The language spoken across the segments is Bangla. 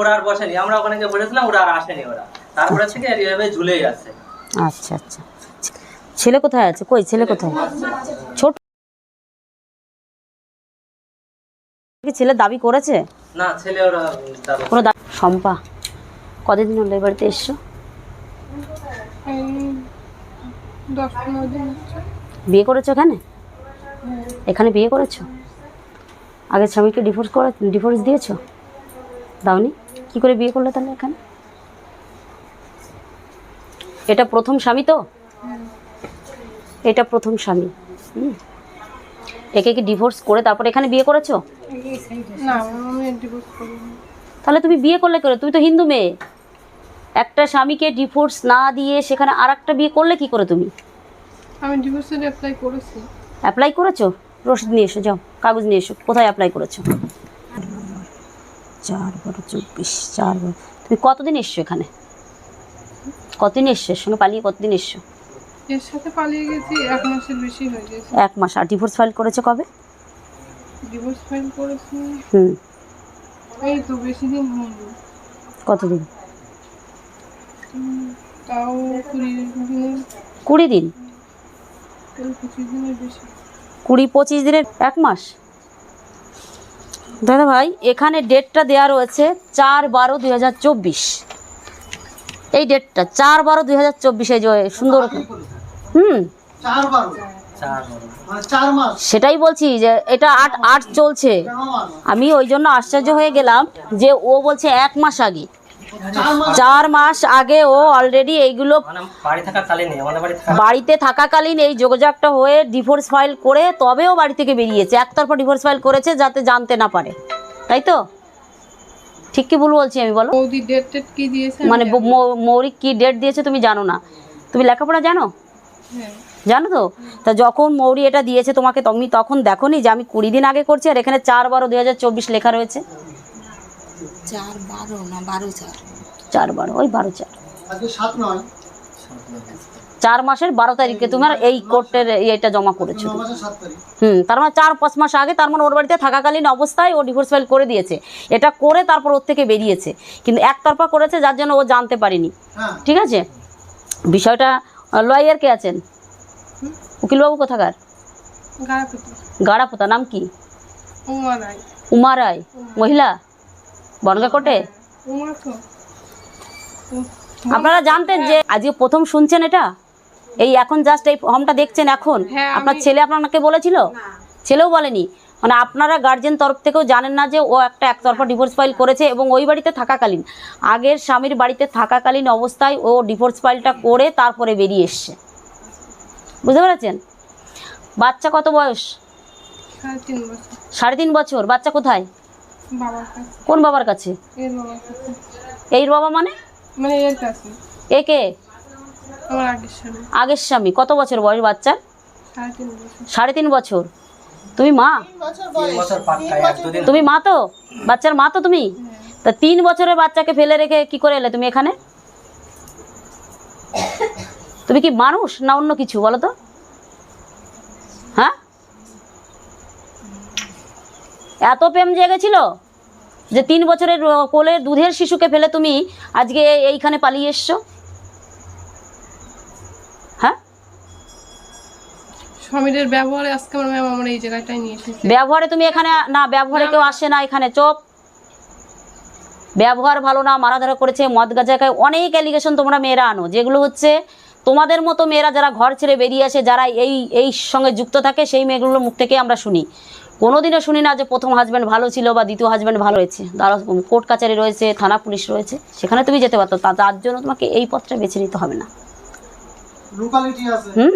ওরা আর বসেনি। আমরা ওখানে গিয়ে বসেছিলাম ওরা আর আসেনি ওরা। তারপরে থেকে আর এইভাবে ঝুলেই আছে। আচ্ছা আচ্ছা। ছেলে কোথায় আছে? কই ছেলে কোথায়? ছোট? কি ছেলে দাবি করেছে? না ছেলে ওরা কোনো দাবি শম্পা কতদিন হলো এই বাড়িতে এসছো? বিয়ে করেছ এখানে? এখানে বিয়ে করেছ? আগে স্বামীকে ডিভোর্স করে ডিভোর্স দিয়েছ? দাওনি? কি করে বিয়ে করলে তাহলে এখানে? এটা প্রথম স্বামী তো? এটা প্রথম স্বামী। একে কি ডিভোর্স করে তারপর এখানে বিয়ে করেছ? তাহলে তুমি বিয়ে করলে করে? তুমি তো হিন্দু মেয়ে। একটা স্বামীকে ডিভোর্স না দিয়ে সেখানে আর একটা বিয়ে করলে কি করে তুমি? আমি ডিভোর্সের অ্যাপ্লাই করেছি। অ্যাপ্লাই করেছ? রসিদ নিয়ে এসো যাও। কাগজ নিয়ে এসো। কোথায় অ্যাপ্লাই করেছ? চার বারো চব্বিশ চার বারো তুমি কতদিন এসছো এখানে? কতদিন এসছো? এর সঙ্গে পালিয়ে কতদিন এসছো? এর সাথে পালিয়ে গেছি এক মাসের বেশি হয়ে গেছে। এক মাস। আর ডিভোর্স ফাইল করেছ কবে? ডিভোর্স ফাইল করেছি। হুম। এই তো বেশি দিন হয়নি। কতদিন? তাও কুড়ি দিন। কুড়ি দিনের কুড়ি পঁচিশ দিনের এক মাস? দাদা ভাই এখানে ডেটটা দেয়া রয়েছে চার বারো দুই হাজার চব্বিশ। এই ডেটটা চার বারো দুই হাজার চব্বিশে যে সুন্দর হুম। মানে সেটাই বলছি যে এটা আট আট চলছে। আমি ওই জন্য আশ্চর্য হয়ে গেলাম যে ও বলছে এক মাস আগে। চার মাস আগে ও অলরেডি এইগুলো মানে বাড়িতে থাকাকালীন এই যোগাযোগটা হয়ে ডিভোর্স ফাইল করে তবেও বাড়ি থেকে বেরিয়েছে। একতরফা ডিভোর্স ফাইল করেছে যাতে জানতে না পারে। তাই তো? ঠিক কি ভুল বলছি আমি বলো? মানে মৌরিক কি ডেট দিয়েছে তুমি জানো না। তুমি লেখাপড়া জানো? হ্যাঁ। জানো তো? তা যখন মৌরি এটা দিয়েছে তোমাকে তুমি তখন দেখো নি যে আমি কুড়ি দিন আগে করছি আর এখানে চার বারো দুই হাজার চব্বিশ লেখা রয়েছে? চার বারো না বারো চার। চার বারো ওই বারো চার। সাত নয়। চার মাসের বারো তারিখে তোমার এই কোর্টের এটা জমা করেছ হুম তার মানে চার পাঁচ মাস আগে তার মানে ওর বাড়িতে থাকাকালীন অবস্থায় ও ডিভোর্স ফাইল করে দিয়েছে। এটা করে তারপর ওর থেকে বেরিয়েছে। কিন্তু একতরফা করেছে যার জন্য ও জানতে পারেনি। হ্যাঁ। ঠিক আছে? বিষয়টা লয়ার কে আছেন? উকিলবাবু কোথাকার? গাড়াপতি গাড়াপোতা নাম কি? উমা রায়। উমা রায় মহিলা? বনগাকোটে আপনারা জানতেন যে আজকে প্রথম শুনছেন এটা? এই এখন জাস্ট এই ফর্মটা দেখছেন এখন? হ্যাঁ, আপনার ছেলে আপনাকে বলেছিল? ছেলেও বলেনি। মানে আপনারা গার্জেন তরফ থেকেও জানেন না যে ও একটা একতরফা ডিভোর্স ফাইল করেছে এবং ওই বাড়িতে থাকাকালীন। আগের স্বামীর বাড়িতে থাকাকালীন অবস্থায় ও ডিভোর্স ফাইলটা করে তারপরে বেরিয়ে এসছে। বুঝতে পেরেছেন? বাচ্চা কত বয়স? সাড়ে তিন বছর। বাচ্চা কোথায়? কোন বাবার কাছে? এর বাবার কাছে। এই বাবা মানে? মানে এর কাছে। একে আমার আগের স্বামী। আগের স্বামী। কত বছর বয়স বাচ্চার? সাড়ে তিন বছর। তুমি মা? তুমি মা তো? বাচ্চার মা তো তুমি? তা তিন বছরের বাচ্চাকে ফেলে রেখে কি করে এলে তুমি এখানে? তুমি কি মানুষ না অন্য কিছু বলো তো? হ্যাঁ? এত প্রেম জেগেছিল যে তিন বছরের কোলে দুধের শিশুকে ফেলে তুমি আজকে এইখানে পালিয়ে এসছো? হ্যাঁ? স্বামীদের ব্যবহারে আজকে আমার ম্যাম আমার এই জায়গাটায় নিয়ে এসেছে। ব্যবহারে তুমি এখানে না ব্যবহারে কেউ আসে না এখানে চোপ। ব্যবহার ভালো না মারাধরা করেছে মদ গাঁজা খায়। অনেক অ্যালিগেশন তোমরা মেয়েরা আনো যেগুলো হচ্ছে তোমাদের মতো মেয়েরা যারা ঘর ছেড়ে বেরিয়ে আসে যারা এই এই সঙ্গে যুক্ত থাকে সেই মেয়েগুলোর মুখ থেকে আমরা শুনি। কোনোদিনও শুনি না যে প্রথম হাজব্যান্ড ভালো ছিল বা দ্বিতীয় হাজব্যান্ড ভালো হয়েছে। তারা কোর্ট কাচারি রয়েছে থানা পুলিশ রয়েছে সেখানে তুমি যেতে পারতো তা- তার জন্য তোমাকে এই পথটা বেছে নিতে হবে না। হুম?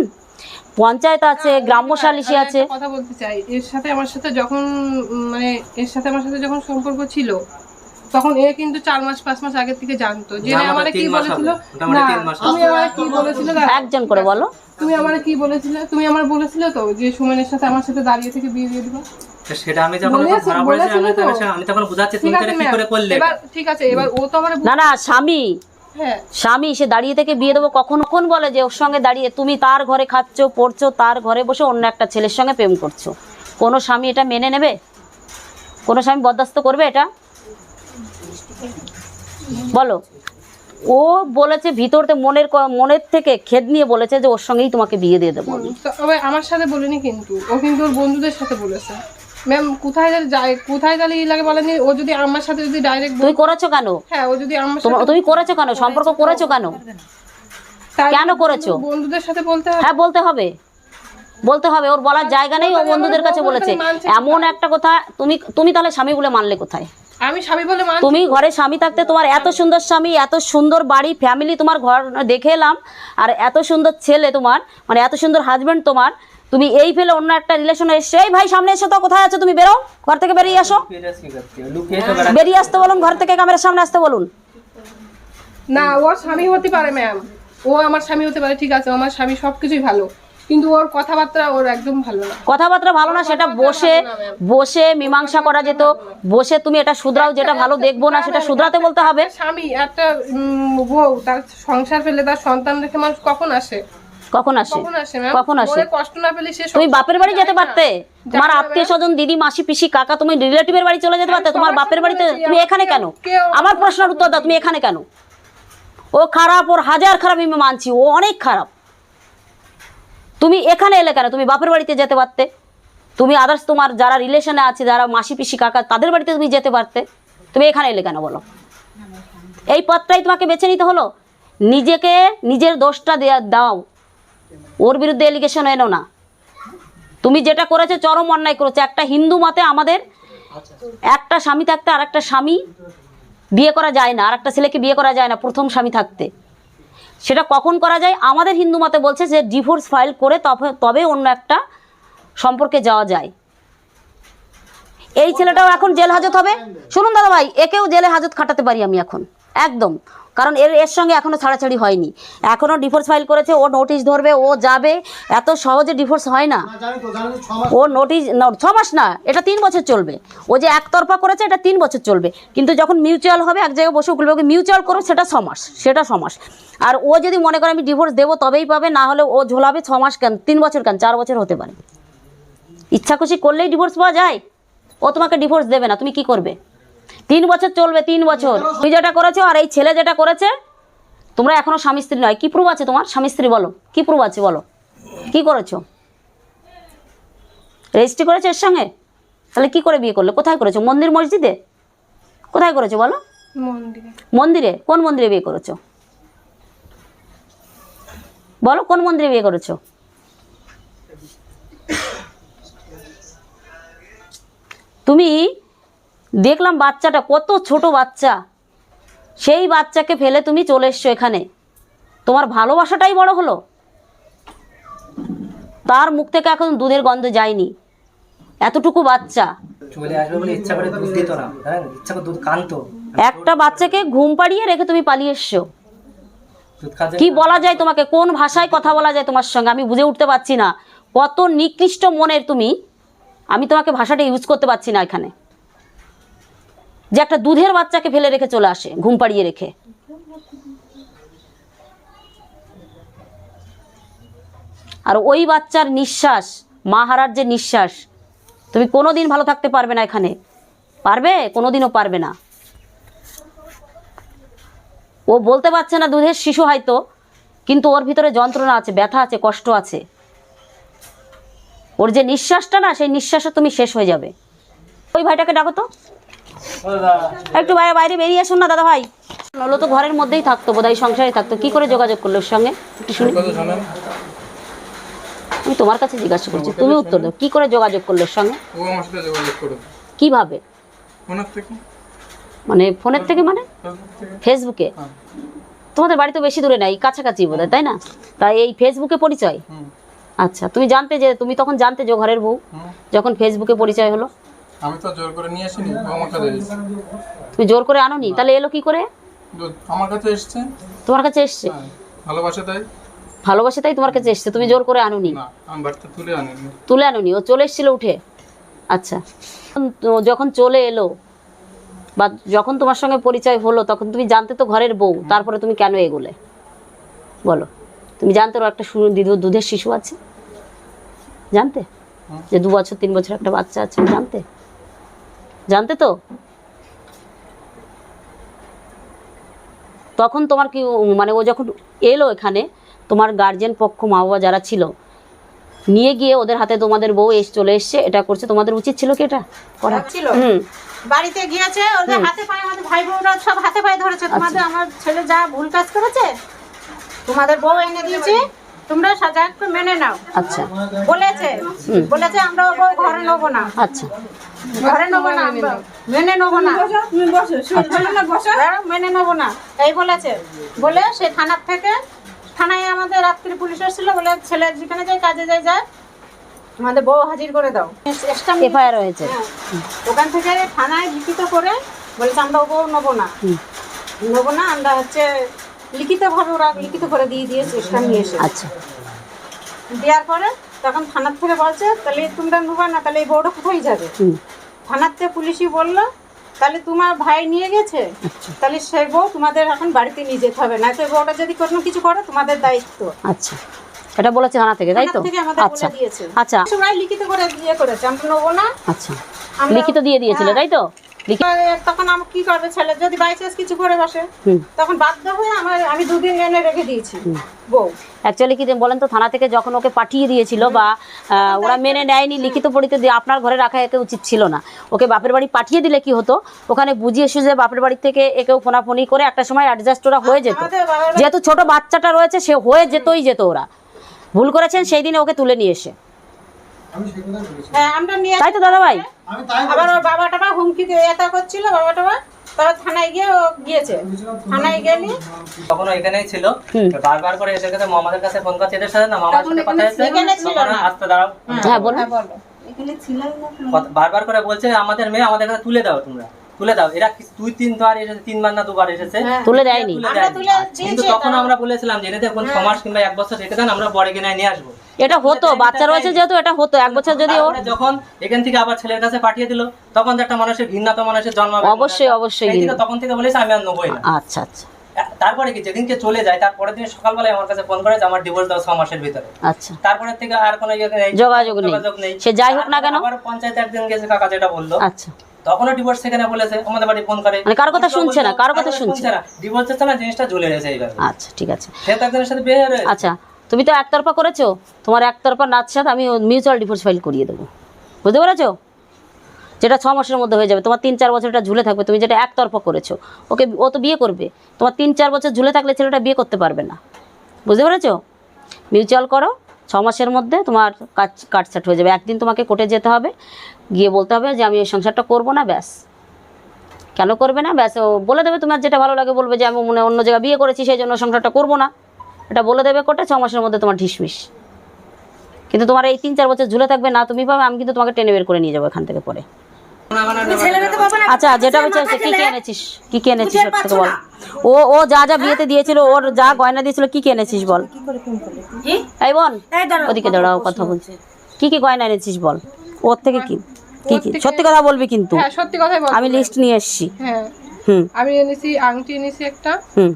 পঞ্চায়েত আছে গ্রাম্য সালিশি আছে। কথা বলতে চাই এর সাথে আমার সাথে যখন মানে এর সাথে আমার সাথে যখন সম্পর্ক ছিল তখন এ কিন্তু চার মাস পাঁচ মাস আগে থেকে জানতো। যে আমার তো আমারে কি বলেছিল? না তুমি আমারে কি বলেছিল একজন করে বলো। তুমি আমারে কি বলেছিলে? তুমি আমার বলেছিলে তো যে সুমনের সাথে আমার সাথে দাঁড়িয়ে থেকে বিয়ে দিয়ে দিবো? তো সেটা আমি যখন ধরা পড়েছি আমি তখন বুঝাচ্ছি তুমি ঠিক আছে এটা কি করে করলে? এবার ঠিক আছে এবার ও তো আমার না না স্বামী। হ্যাঁ। স্বামী সে দাঁড়িয়ে থেকে বিয়ে দেবো কখন কখন বলে যে ওর সঙ্গে দাঁড়িয়ে তুমি তার ঘরে খাচ্ছ পড়ছো তার ঘরে বসে অন্য একটা ছেলের সঙ্গে প্রেম করছ। কোনো স্বামী এটা মেনে নেবে? কোনো স্বামী বরদাস্ত করবে এটা? বলো। ও বলেছে ভিতরতে মনের মনের থেকে খেদ নিয়ে বলেছে যে ওর সঙ্গেই তোমাকে বিয়ে দিয়ে দেবো তবে আমার সাথে বলিনি কিন্তু। ও কিন্তু ওর বন্ধুদের সাথে বলেছে। ম্যাম কোথায় যায় কোথায় গেলে ই লাগে বলেনি? ও যদি আমার সাথে যদি ডাইরেক্ট তুমি করেছ কেন? হ্যাঁ ও যদি আমার সাথে তুমি করেছ কেন? সম্পর্ক করেছ কেন? কেন করেছ? বন্ধুদের সাথে বলতে হবে। হ্যাঁ বলতে হবে। বলতে হবে ওর বলার জায়গা নেই ও বন্ধুদের কাছে বলেছে। এমন একটা কথা তুমি তুমি তাহলে স্বামী বলে মানলে কোথায়? আমি স্বামী বলে মান তুমি ঘরে স্বামী থাকতে তোমার এত সুন্দর স্বামী এত সুন্দর বাড়ি ফ্যামিলি তোমার ঘর দেখে এলাম আর এত সুন্দর ছেলে তোমার মানে এত সুন্দর হাজবেন্ড তোমার তুমি এই ফেলে অন্য একটা রিলেশনে এসে এই ভাই সামনে এসে তো কোথায় আছো তুমি? বেরো ঘর থেকে বেরিয়ে আসো। বেরিয়ে আসতে বলুন ঘর থেকে ক্যামেরার সামনে আসতে বলুন। না ও স্বামী হতে পারে ম্যাম ও আমার স্বামী হতে পারে ঠিক আছে আমার স্বামী সবকিছুই ভালো। কিন্তু ওর কথাবার্তা ওর একদম ভালো না। কথাবার্তা ভালো না সেটা বসে বসে মীমাংসা করা যেত। বসে তুমি এটা শুধরাও যেটা ভালো দেখব না সেটা শুধরাতে বলতে হবে। স্বামী একটা বউ তার সংসার ফেলে তার সন্তান রেখে মানুষ কখন আসে? কখন আসে? কখন আসে ম্যাম কখন আসে? কষ্ট না পেলে সে তুমি বাপের বাড়ি যেতে পারতে? তোমার আত্মীয় স্বজন দিদি মাসি পিসি কাকা তুমি রিলেটিভের বাড়ি চলে যেতে পারতে? তোমার বাপের বাড়িতে তুমি এখানে কেন? আমার প্রশ্নের উত্তর দাও তুমি এখানে কেন? ও খারাপ ওর হাজার খারাপ আমি মানছি ও অনেক খারাপ। তুমি এখানে এলে কেন? তুমি বাপের বাড়িতে যেতে পারতে। তুমি আদার্স তোমার যারা রিলেশনে আছে, যারা মাসি, পিসি, কাকা, তাদের বাড়িতে তুমি যেতে পারতে। তুমি এখানে এলে কেন বলো? এই পথটাই তোমাকে বেছে নিতে হলো? নিজেকে নিজের দোষটা দাও। ওর বিরুদ্ধে এলিগেশন এনো না। তুমি যেটা করেছ, চরম অন্যায় করেছ। একটা হিন্দু মতে আমাদের একটা স্বামী থাকতে আর একটা স্বামী বিয়ে করা যায় না। আর একটা ছেলেকে বিয়ে করা যায় না, প্রথম স্বামী থাকতে। সেটা কখন করা যায়? আমাদের হিন্দু মতে বলছে যে ডিভোর্স ফাইল করে তবে অন্য একটা সম্পর্কে যাওয়া যায়। এই ছেলেটাও এখন জেল হাজত হবে? শুনুন দাদা ভাই একেও জেলে হাজত খাটাতে পারি আমি এখন। একদম। কারণ এর এর সঙ্গে এখনও ছাড়াছাড়ি হয়নি। এখনও ডিভোর্স ফাইল করেছে ও নোটিশ ধরবে ও যাবে এত সহজে ডিভোর্স হয় না। ও নোটিশ ছ মাস না এটা তিন বছর চলবে। ও যে একতরফা করেছে এটা তিন বছর চলবে। কিন্তু যখন মিউচুয়াল হবে এক জায়গায় বসে ওকে মিউচুয়াল করো সেটা ছ মাস সেটা ছ মাস। আর ও যদি মনে করে আমি ডিভোর্স দেবো তবেই পাবে না হলে ও ঝোলাবে ছ মাস কেন তিন বছর কেন চার বছর হতে পারে। ইচ্ছা খুশি করলেই ডিভোর্স পাওয়া যায়। ও তোমাকে ডিভোর্স দেবে না তুমি কি করবে? তিন বছর চলবে তিন বছর। তুমি যেটা করেছ আর এই ছেলে যেটা করেছে তোমরা এখনও স্বামী স্ত্রী নয়। কি প্রুফ আছে তোমার? স্বামী স্ত্রী বলো। কি প্রুফ আছে বলো? কি করেছ? রেজিস্ট্রি করেছ এর সঙ্গে? তাহলে কি করে বিয়ে করলে? কোথায় করেছ? মন্দির মসজিদে? কোথায় করেছ বলো? মন্দিরে। মন্দিরে? কোন মন্দিরে বিয়ে করেছ? বলো কোন মন্দিরে বিয়ে করেছ? তুমি দেখলাম বাচ্চাটা কত ছোট বাচ্চা। সেই বাচ্চাকে ফেলে তুমি চলে এসছো এখানে। তোমার ভালোবাসাটাই বড় হলো। তার মুখ থেকে এখন দুধের গন্ধ যায়নি। এতটুকু বাচ্চা। চলে আসবে বলে ইচ্ছা করে দুধ দিত না। হ্যাঁ ইচ্ছা করে দুধ কানতো। একটা বাচ্চাকে ঘুম পাড়িয়ে রেখে তুমি পালিয়ে এসছো। কি বলা যায় তোমাকে? কোন ভাষায় কথা বলা যায় তোমার সঙ্গে? আমি বুঝে উঠতে পারছি না। কত নিকৃষ্ট মনের তুমি। আমি তোমাকে ভাষাটা ইউজ করতে পারছি না এখানে। যে একটা দুধের বাচ্চাকে ফেলে রেখে চলে আসে, ঘুম পাড়িয়ে রেখে। আর ওই বাচ্চার নিঃশ্বাস, মা হারার যে নিঃশ্বাস, তুমি কোনোদিন ভালো থাকতে পারবে না এখানে। পারবে? কোনোদিনও পারবে না। ও বলতে পারছে না দুধের শিশু হয়তো, কিন্তু ওর ভিতরে যন্ত্রণা আছে, ব্যথা আছে, কষ্ট আছে। ওর যে নিঃশ্বাসটা না, সেই নিঃশ্বাসে তুমি শেষ হয়ে যাবে। ওই ভাইটাকে ডাকো তো। একটু বাইরে বাইরে বেরিয়ে আসুন না দাদা ভাই নলো তো ঘরের মধ্যেই থাকতো বোধহয় সংসারে থাকতো। কি করে যোগাযোগ করল ওর সঙ্গে? একটু শুনি আমি তোমার কাছে জিজ্ঞাসা করছি তুমি উত্তর দাও। কি করে যোগাযোগ করল ওর সঙ্গে? ও আমার সাথে যোগাযোগ করে কীভাবে? ফোনের থেকে? মানে ফোনের থেকে মানে? ফেসবুকে হ্যাঁ। তোমাদের বাড়ি তো বেশি দূরে নাই কাছাকাছি বোধ তাই না? তাই এই ফেসবুকে পরিচয়? আচ্ছা তুমি জানতে যে তুমি তখন জানতে যে ঘরের বউ যখন ফেসবুকে পরিচয় হলো? আমি তো জোর করে নিয়ে আসিনি ও আমার কাছে এসেছে তুমি জোর করে আনোনি? তাহলে এলো কি করে? দুধ আমার কাছে এসছে। তোমার কাছে এসছে? হ্যাঁ ভালোবাসা তাই। ভালোবাসে তাই তোমার কাছে এসছে তুমি জোর করে আনোনি? না আমি বাড়িতে তুলে আনিনি। তুলে আনোনি? ও চলে এসেছিল উঠে? আচ্ছা। তো যখন চলে এলো বা যখন তোমার সঙ্গে পরিচয় হলো তখন তুমি জানতে তো ঘরের বউ তারপরে তুমি কেন এগোলে? বলো। তুমি জানতে ওর একটা সু- দিদু- দুধের শিশু আছে? জানতে? যে দু বছর তিন বছর একটা বাচ্চা আছে জানতে? জানতে তো? তখন তোমার কি মানে ও যখন এলো এখানে তোমার গার্জেন পক্ষ মা বাবা যারা ছিল নিয়ে গিয়ে ওদের হাতে তোমাদের বউ এসে চলে এসছে এটা করছে তোমাদের উচিত ছিল কি এটা করা? ছিল। হুম। বাড়িতে গিয়েছে ওদের হাতে পায়ে আমাদের ভাই বোনরা সব হাতে পায়ে ধরেছে তোমাদের আমার ছেলে যা ভুল কাজ করেছে তোমাদের বউ এনে দিয়েছে তোমরা সাজা একটু মেনে নাও। আচ্ছা। বলেছে বলেছে আমরা বউ ঘরে নেব না। আচ্ছা। ঘরে নেব না মেনে নেব না। হ্যাঁ, মেনে নেব না। এই বলেছে। বলে সে থানার থেকে থানায় আমাদের রাত্রি পুলিশ এসেছিল বলে ছেলে যেখানে যায় কাজে যায় যায়। আমাদের বউ হাজির করে দাও। Stamp এফআইআর হয়েছে। হ্যাঁ। ওখান থেকে থানায় লিখিত করে বলেছে আমরা ও বউ নেব না। নেব না আমরা হচ্ছে লিখিতভাবে ওরা লিখিত করে দিয়ে দিয়েছে নিয়ে এসে। আচ্ছা। দেওয়ার পরে তখন থানার থেকে বলছে তাহলে তোমরা নেবা না তাহলে এই বউটা কোথায় যাবে? থেকে পুলিশই বলল তাহলে তোমার ভাই নিয়ে গেছে? তাহলে সে বউ তোমাদের এখন বাড়িতে নিয়ে যেতে হবে। না তো বউটা যদি কোনো কিছু করে তোমাদের দায়িত্ব। আচ্ছা। এটা বলেছে থানা থেকে তাই তো? আচ্ছা বলে দিয়েছে। আচ্ছা। সবাই লিখিত করে দিয়ে করেছে আমরা নেব না। আচ্ছা। লিখিত দিয়ে দিয়েছিল হ্যাঁ। তাই তো? তখন কি করবে ছেলে? যদি বাই চান্স কিছু করে বসে তখন বাধ্য হয়ে আমার আমি দুদিন এনে রেখে দিয়েছি বউ। অ্যাকচুয়ালি কি বলেন তো থানা থেকে যখন ওকে পাঠিয়ে দিয়েছিল বা ওরা মেনে নেয়নি লিখিত পড়িতে দিয়ে আপনার ঘরে রাখা একে উচিত ছিল না। ওকে বাপের বাড়ি পাঠিয়ে দিলে কি হতো? ওখানে বুঝিয়ে সুঝে বাপের বাড়ি থেকে একেও ফোনাফোনি করে একটা সময় অ্যাডজাস্ট ওরা হয়ে যেত। যেহেতু ছোট বাচ্চাটা রয়েছে সে হয়ে যেতই যেত ওরা। ভুল করেছেন সেই দিনে ওকে তুলে নিয়ে এসে আমি সেই কথাই বলেছি হ্যাঁ আমরা নিয়ে তাই তো দাদা ভাই আবার ওর বাবা টাবা হুমকি দিয়ে এটা করছিল বাবা টাবা তারপর থানায় গিয়ে ও গিয়েছে। থানায় গেলি তখন এখানেই ছিল। বারবার করে এসে গেছে মামাদের কাছে ফোন করছে এদের সাথে না? মামার সাথে কথা। আসতে দাঁড়াও। হ্যাঁ হ্যাঁ বলো। কথা- বারবার করে বলছে আমাদের মেয়ে আমাদের কাছে তুলে দাও তোমরা। তুলে দাও। এরা কি- দুই তিনবার এসেছে তিনবার না দুবার এসেছে? হ্যাঁ। তুলে দেয়নি। কিন্তু তখন আমরা বলেছিলাম যে এদের কোন ছ মাস কিংবা এক বছর রেখে দেন আমরা পরে কিনে নিয়ে আসব। এটা হতো বাচ্চা রয়েছে যেহেতু এটা হতো এক বছর যদি তারপরে যখন এখান থেকে আবার ছেলের কাছে পাঠিয়ে দিল তখন একটা মানুষের ঘৃণা তো মানুষের জন্ম অবশ্যই, অবশ্যই তখন থেকে বলেছে আমি আর নেবোই না। আচ্ছা আচ্ছা। তারপরে কি যেদিনকে চলে যায় তারপরের দিন সকালবেলায় আমার কাছে ফোন করে যে আমার ডিভোর্স দাও ছ মাসের ভিতরে। আচ্ছা। তারপরে থেকে আর কোনো ইয়ে নেই যোগাযোগ নেই। যোগাযোগ নেই। সে যাই হোক না কেন? আবার পঞ্চায়েত একদিন গেছে কাকা যেটা বলল। আচ্ছা। তখনও ডিভোর্স সেখানে বলেছে আমাদের বাড়ি ফোন করে। মানে কারও কথা শুনছে না, কারও কথা শুনছে না। ডিভোর্স হচ্ছে না জিনিসটা ঝুলে রয়েছে এইভাবে আচ্ছা ঠিক আছে। সে তো একজনের সাথে বিয়ে রয়েছে আচ্ছা তুমি তো একতরফা করেছ। তোমার একতরফা নাচ সাথে আমি মিউচুয়াল ডিভোর্স ফাইল করিয়ে দেবো। বুঝতে পেরেছ? যেটা ছ মাসের মধ্যে হয়ে যাবে। তোমার তিন চার বছর এটা ঝুলে থাকবে। তুমি যেটা একতরফা করেছ ওকে ও তো বিয়ে করবে। তোমার তিন চার বছর ঝুলে থাকলে ছেলেটা বিয়ে করতে পারবে না। বুঝতে পেরেছ? মিউচুয়াল করো। ছ মাসের মধ্যে তোমার কাজ কাটছাট হয়ে যাবে। একদিন তোমাকে কোর্টে যেতে হবে, গিয়ে বলতে হবে যে আমি এই সংসারটা করব না, ব্যাস। কেন করবে না? ব্যাস, ও বলে দেবে তোমার যেটা ভালো লাগে, বলবে যে আমি মনে অন্য জায়গায় বিয়ে করেছি, সেই জন্য সংসারটা করব না। এটা বলে দেবে কোর্টে ছ মাসের মধ্যে তোমার ঢিসমিস। কিন্তু তোমার এই তিন চার বছর ঝুলে থাকবে, না তুমি পাবে, আমি কিন্তু তোমাকে টেনে বের করে নিয়ে যাব এখান থেকে পরে। আচ্ছা যেটা হচ্ছে কি কি এনেছিস কি কি এনেছিস থেকে বল? ও ও যা যা বিয়েতে দিয়েছিল ওর যা গয়না দিয়েছিল কি কি এনেছিস বল এই বোন ওদিকে দাঁড়াও কথা বলছি। কি কি গয়না এনেছিস বল? ওর থেকে কি? কি কি? সত্যি কথা বলবি কিন্তু। হ্যাঁ সত্যি কথাই বল আমি লিস্ট নিয়ে এসেছি। হ্যাঁ। হুম। আমি এনেছি আংটি এনেছি একটা হুম।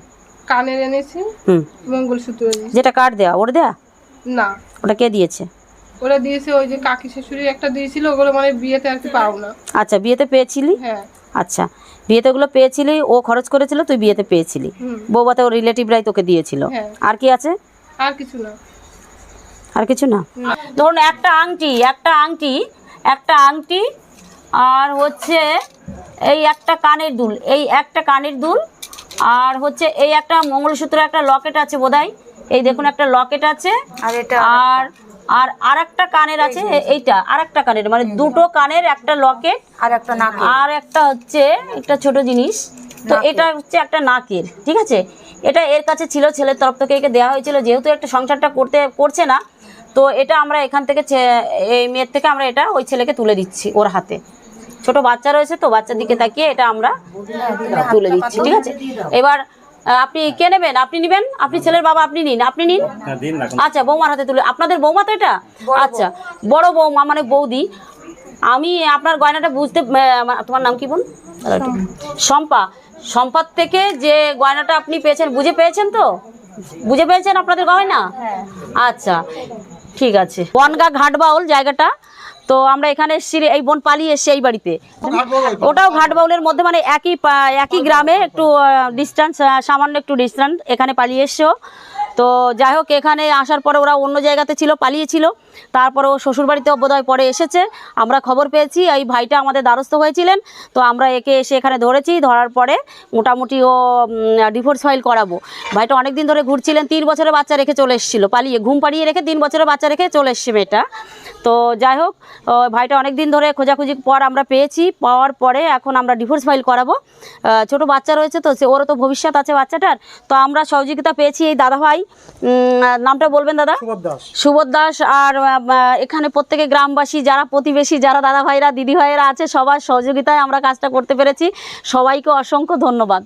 কানের এনেছি হুম। মঙ্গলসূত্র এনেছি। যেটা কার্ড দেয়া? ওর দেয়া? না। ওটা কে দিয়েছে? ওরা দিয়েছে ওই যে কাকি শাশুড়ি একটা দিয়েছিল ওগুলো মানে বিয়েতে আর কি পাও না। আচ্ছা বিয়েতে পেয়েছিলি? হ্যাঁ। আচ্ছা বিয়েতে ওগুলো পেয়েছিলি ও খরচ করেছিল তুই বিয়েতে পেয়েছিলি। বৌবাতে ওর রিলেটিভরাই তোকে দিয়েছিল। হ্যাঁ। আর কি আছে? আর কিছু না। আর কিছু না? ধরুন একটা আংটি একটা আংটি একটা আংটি আর হচ্ছে এই একটা কানের দুল এই একটা কানের দুল আর হচ্ছে এই একটা মঙ্গলসূত্র একটা লকেট আছে বোধহয়। এই দেখুন একটা লকেট আছে আর এটা আর আর আর একটা কানের আছে এইটা আর একটা কানের মানে দুটো কানের একটা লকেট আর একটা নাকে আর একটা হচ্ছে একটা ছোট জিনিস। তো এটা হচ্ছে একটা নাকের ঠিক আছে? এটা এর কাছে ছিল ছেলের তরফ থেকে একে দেওয়া হয়েছিল যেহেতু একটা সংসারটা করতে করছে না তো এটা আমরা এখান থেকে এই মেয়ের থেকে আমরা এটা ওই ছেলেকে তুলে দিচ্ছি ওর হাতে। ছোট বাচ্চা রয়েছে তো বাচ্চার দিকে তাকিয়ে এটা আমরা তুলে দিচ্ছি ঠিক আছে? এবার আপনি কে নেবেন? আপনি নেবেন? আপনি ছেলের বাবা আপনি নিন। আপনি নিন? আচ্ছা বৌমার হাতে তুলে আপনাদের বৌমা তো এটা? আচ্ছা বড় বৌমা মানে বৌদি। আমি আপনার গয়নাটা বুঝতে তোমার নাম কি বোন? শম্পা। শম্পার থেকে যে গয়নাটা আপনি পেয়েছেন বুঝে পেয়েছেন তো? বুঝে পেয়েছেন আপনাদের গয়না? আচ্ছা ঠিক আছে। বনগা ঘাট বাউল জায়গাটা। তো আমরা এখানে এসেছি এই বোন পালিয়ে এসছি এই বাড়িতে। ওটাও ঘাটবাউলের মধ্যে মানে একই একই গ্রামে একটু ডিস্টেন্স সামান্য একটু ডিস্টেন্স এখানে পালিয়ে এসছো। তো যাই হোক এখানে আসার পরে ওরা অন্য জায়গাতে ছিল পালিয়েছিল। তারপরে ও শ্বশুরবাড়িতেও বোধহয় পরে এসেছে। আমরা খবর পেয়েছি এই ভাইটা আমাদের দ্বারস্থ হয়েছিলেন। তো আমরা একে এসে এখানে ধরেছি ধরার পরে মোটামুটি ও ডিভোর্স ফাইল করাবো। ভাইটা অনেক দিন ধরে ঘুরছিলেন তিন বছরের বাচ্চা রেখে চলে এসেছিল পালিয়ে ঘুম পাড়িয়ে রেখে তিন বছরের বাচ্চা রেখে চলে এসছে মেয়েটা। তো যাই হোক ভাইটা অনেক দিন ধরে খোঁজাখুঁজি পর আমরা পেয়েছি পাওয়ার পরে এখন আমরা ডিভোর্স ফাইল করাবো। ছোট বাচ্চা রয়েছে তো সে ওরও তো ভবিষ্যৎ আছে বাচ্চাটার। তো আমরা সহযোগিতা পেয়েছি এই দাদাভাই। উম, নামটা বলবেন দাদা? সুবোধ দাস আর এখানে প্রত্যেকে গ্রামবাসী, যারা প্রতিবেশী, যারা দাদা ভাইরা দিদি ভাইয়েরা আছে, সবার সহযোগিতায় আমরা কাজটা করতে পেরেছি। সবাইকে অসংখ্য ধন্যবাদ।